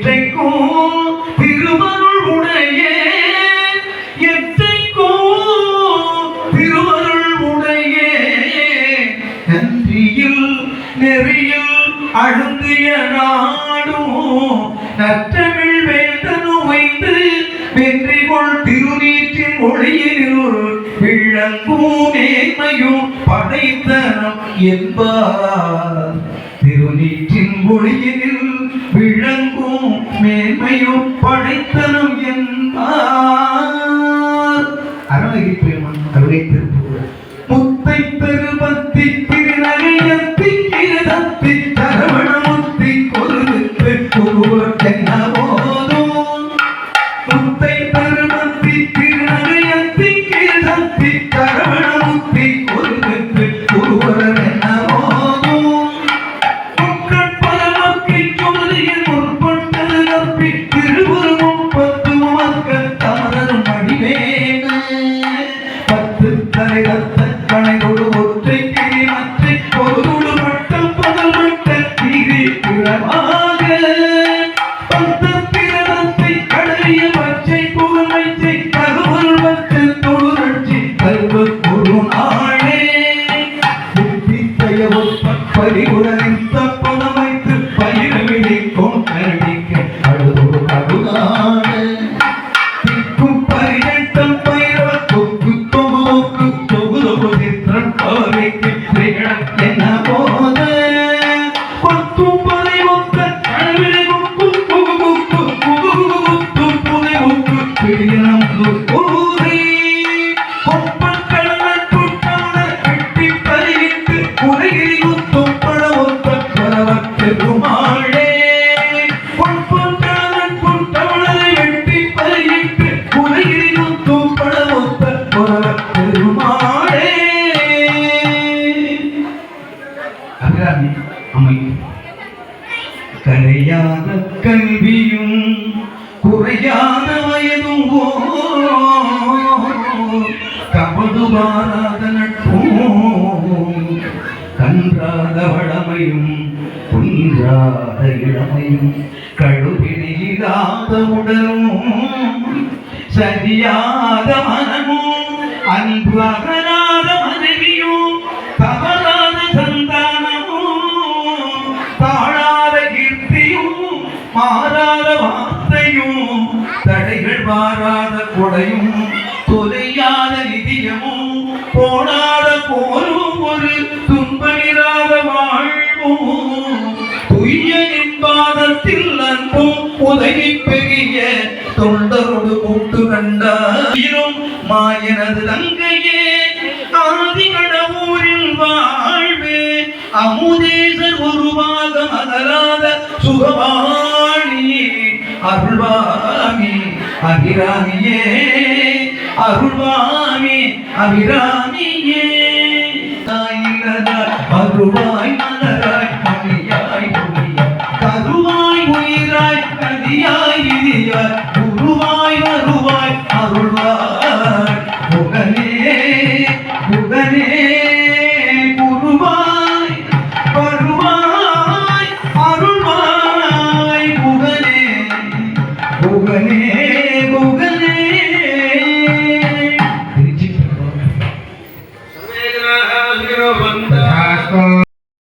எத்தைக்கும் திருவருள் உடைய எத்தைக்கும் திருவருள் உடைய. நன்றியில் நெறியில் அழுந்திய நாடும் நற்றமிழ் வேந்தனு வைத்து வென்றிகொள் திருநீற்றின் ஒளியில் விளங்கும் மேன்மையும் படைத்தனம் என்பார். திருநீற்றின் ஒளியில் விளங்கும் மேன்மையும் படைத்தனும் என்பார். அருணகிரி பெருமான் அருளை திருப்புகள் முத்தை பெருபத்தி திருநகையத்தி கிரதத்தி தரவணமுத்தி கொருத்து குருவர் என்ன முத்தை பெருமத்தி திருநகையத்தி பத்து கரையாத கல்வியும் குறையாத வயதும் கபடு மாறாத நட்பும் கன்றாத வளமையும் குன்றாத இளமையும் கழுவினில்லாத உடலும் சரியாத மனமும் அன்பு மாறாத வார்த்தையும் தடைகள் மாறாத கொடையும் தொலையாத நிதியமும் போனாத போரும் ஒரு துன்பமில்லாத வாழ்வும் துய்யனின் பாதத்தில் அன்பும் உதவி பெரிய தொண்டரோடு கூட்டு கண்டாயிரும். மாயனது தங்கையே ஆதி கடவுரில் வாழ்வே அமுதேசர் உருவாக மலராத சுகவாணி அருள்வாமி அபிராமியே. அருள்வாமி அபிராமியே. தாயில்லத அருள்வாய்